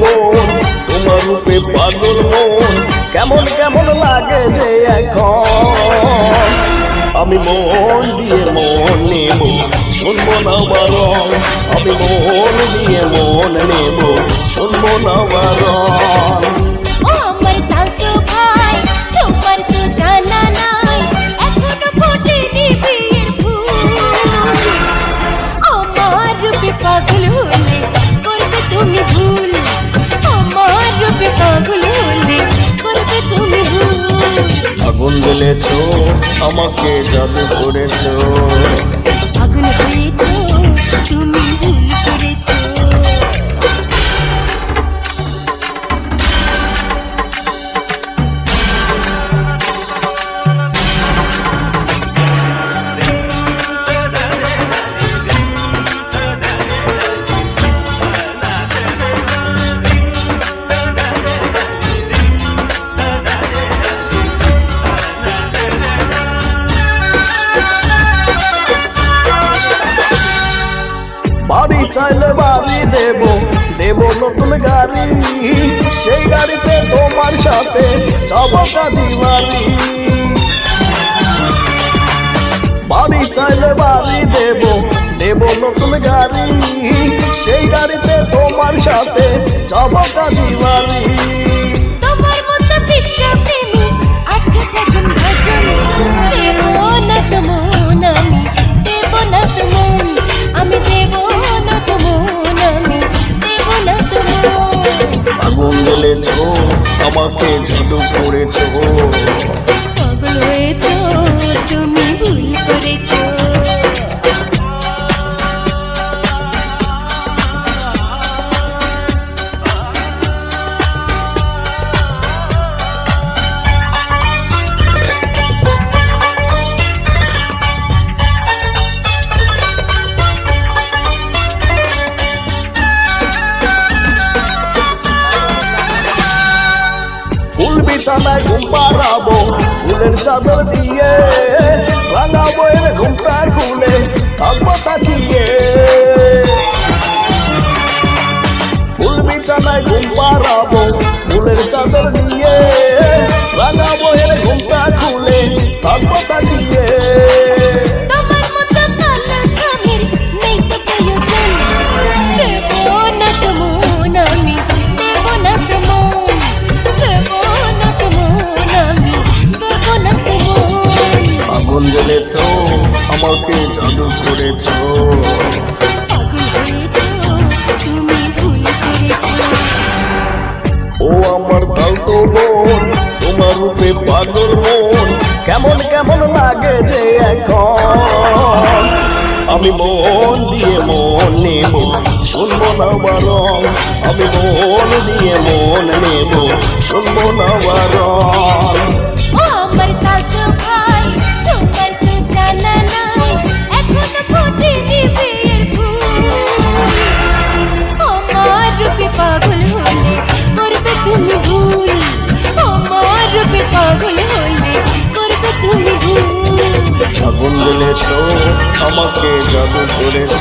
বোন তোমার রূপে পাগল মন, কেমন কেমন লাগে যে এখন? আমি মন দিয়ে মন নেব, শুনব না বারণ। আমি মন দিয়ে মন নেব, শুনব না বারণ। আগুন দিলেছ আমাকে জাদু করেছ। আগুন হয়েছ চাইলে বাড়ি দেব দেব নতুন গাড়ি। সেই গাড়িতে তোমার সাথে যাব কাজী বাড়ি। বাড়ি চাইলে বাড়ি দেব দেব নতুন গাড়ি। সেই গাড়িতে তোমার সাথে যাব চাদর দিয়ে ভাঙা বইয়ের ঘুমটা খুলে থাকব তাকিয়ে ফুল বিছানায় ঘুম পাড়াবো, ফুলের চাদর দিয়ে ভাঙা বইয়ের ঘুমটা খুলে থাকব তাকিয়ে আমাকে জাদু করেছ। ও আমার তো বোন তোমার রূপে পাগল মন, কেমন কেমন লাগে যে এখন। আমি মন দিয়ে মন নেব, শুনব না বারণ আমি মন দিয়ে মন নেব, শুনব না বারণ জ্বেলেছ আমাকে জাদু করেছ।